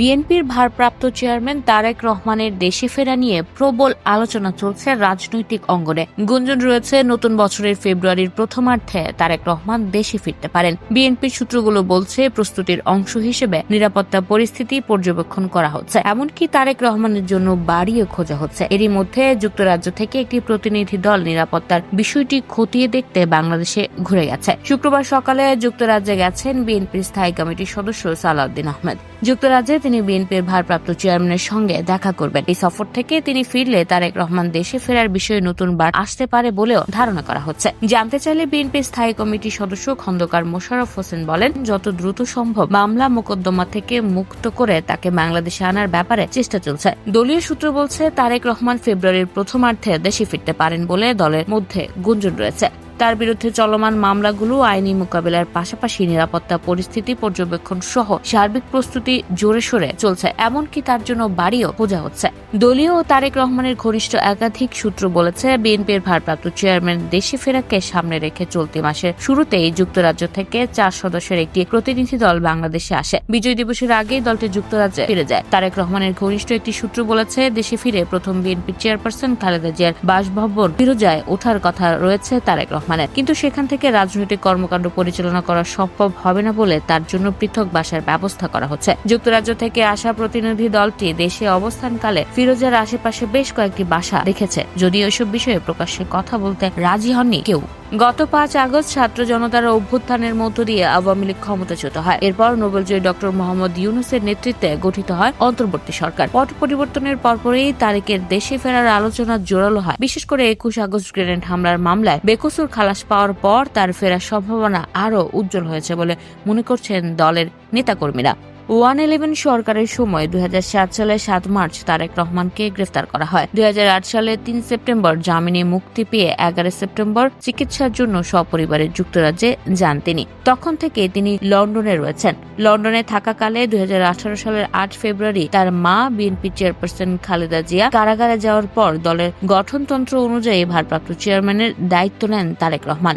বিএনপির ভারপ্রাপ্ত চেয়ারম্যান তারেক রহমানের দেশে ফেরা নিয়ে প্রবল আলোচনা চলছে রাজনৈতিক অঙ্গনে। গুঞ্জন রয়েছে, নতুন বছরের ফেব্রুয়ারির প্রথমার্ধে তারেক রহমান দেশে ফিরতে পারেন। বিএনপির সূত্রগুলো বলছে, প্রস্তুতির অংশ হিসেবে নিরাপত্তা পরিস্থিতি পর্যবেক্ষণ করা হচ্ছে। এমনকি তারেক রহমানের জন্য বাড়িও খোঁজা হচ্ছে। এরই মধ্যে যুক্তরাজ্য থেকে একটি প্রতিনিধি দল নিরাপত্তার বিষয়টি খতিয়ে দেখতে বাংলাদেশে ঘুরে গেছে। শুক্রবার সকালে যুক্তরাজ্যে গেছেন বিএনপির স্থায়ী কমিটির সদস্য সালাউদ্দিন আহমেদ। যুক্তরাজ্যে তিনি বিএনপির ভারপ্রাপ্ত চেয়ারম্যানের সঙ্গে দেখা করবেন। এই সফর থেকে তিনি ফিরলে তারেক রহমান দেশে ফেরার বিষয়ে নতুন বার আসতে পারে বলেও ধারণা করা হচ্ছে। জানতে চাইলে বিএনপির স্থায়ী কমিটির সদস্য খন্দকার মোশাররফ হোসেন বলেন, যত দ্রুত সম্ভব মামলা মোকদ্দমা থেকে মুক্ত করে তাকে বাংলাদেশে আনার ব্যাপারে চেষ্টা চলছে। দলীয় সূত্র বলছে, তারেক রহমান ফেব্রুয়ারির প্রথমার্ধে দেশে ফিরতে পারেন বলে দলের মধ্যে গুঞ্জন রয়েছে। তার বিরুদ্ধে চলমান মামলাগুলো আইনি মোকাবিলার পাশাপাশি নিরাপত্তা পরিস্থিতি পর্যবেক্ষণ সহ সার্বিক প্রস্তুতি জোরে সোরে চলছে, এমনকি তার জন্য বাড়িও খোঁজা হচ্ছে। দলীয় ও তারেক রহমানের ঘনিষ্ঠ একাধিক সূত্র বলেছে, বিএনপির ভারপ্রাপ্ত চেয়ারম্যান দেশে ফেরাকে সামনে রেখে চলতি মাসের শুরুতেই যুক্তরাজ্য থেকে চার সদস্যের একটি প্রতিনিধি দল বাংলাদেশে আসে। বিজয় দিবসের আগেই দলটি যুক্তরাজ্যে ফিরে যায়। তারেক রহমানের ঘনিষ্ঠ একটি সূত্র বলেছে, দেশে ফিরে প্রথম বিএনপি চেয়ারপারসন খালেদা জিয়ার বাসভবন ফিরোজায় ওঠার কথা রয়েছে তারেক রহমানের কিন্তু সেখান থেকে রাজনৈতিক কর্মকাণ্ড পরিচালনা করা সম্ভব হবে না বলে তার জন্য পৃথক বাসার ব্যবস্থা করা হচ্ছে। যুক্তরাজ্য থেকে আসা প্রতিনিধি দলটি দেশে অবস্থানকালে ফিরোজার আশেপাশে বেশ কয়েকটি বাসা দেখেছে যদিও এসব বিষয়ে প্রকাশ্যে কথা বলতে রাজি হননি কেউ। গত পাঁচ আগস্ট ছাত্র জনতার অভ্যুত্থানের মধ্য দিয়ে আওয়ামী লীগ ক্ষমতাচ্যুত হয়। এরপর নোবেলজয়ী ডক্টর মোহাম্মদ ইউনুসের নেতৃত্বে গঠিত হয় অন্তর্বর্তী সরকার। পট পরিবর্তনের পরপরই তারেকের দেশে ফেরার আলোচনা জোরালো হয়। বিশেষ করে একুশ আগস্ট গ্রেনেড হামলার মামলায় বেকসুর খালাস পাওয়ার পর তার ফেরার সম্ভাবনা আরও উজ্জ্বল হয়েছে বলে মনে করছেন দলের নেতাকর্মীরা। ওয়ান ইলেভেন সরকারের সময় দু হাজার সাত সালের সাত মার্চ তারেক রহমানকে গ্রেফতার করা হয়। দু হাজার আট সালে তিন সেপ্টেম্বর জামিনে মুক্তি পেয়ে এগারো সেপ্টেম্বর চিকিৎসার জন্য সপরিবারে যুক্তরাজ্যে যান তিনি। তখন থেকে তিনি লন্ডনে রয়েছেন। লন্ডনে থাকাকালে দুই হাজার আঠারো সালের আট ফেব্রুয়ারি তার মা, বিএনপি চেয়ারপারসন খালেদা জিয়া, কারাগারে যাওয়ার পর দলের গঠনতন্ত্র অনুযায়ী ভারপ্রাপ্ত চেয়ারম্যানের দায়িত্ব নেন তারেক রহমান।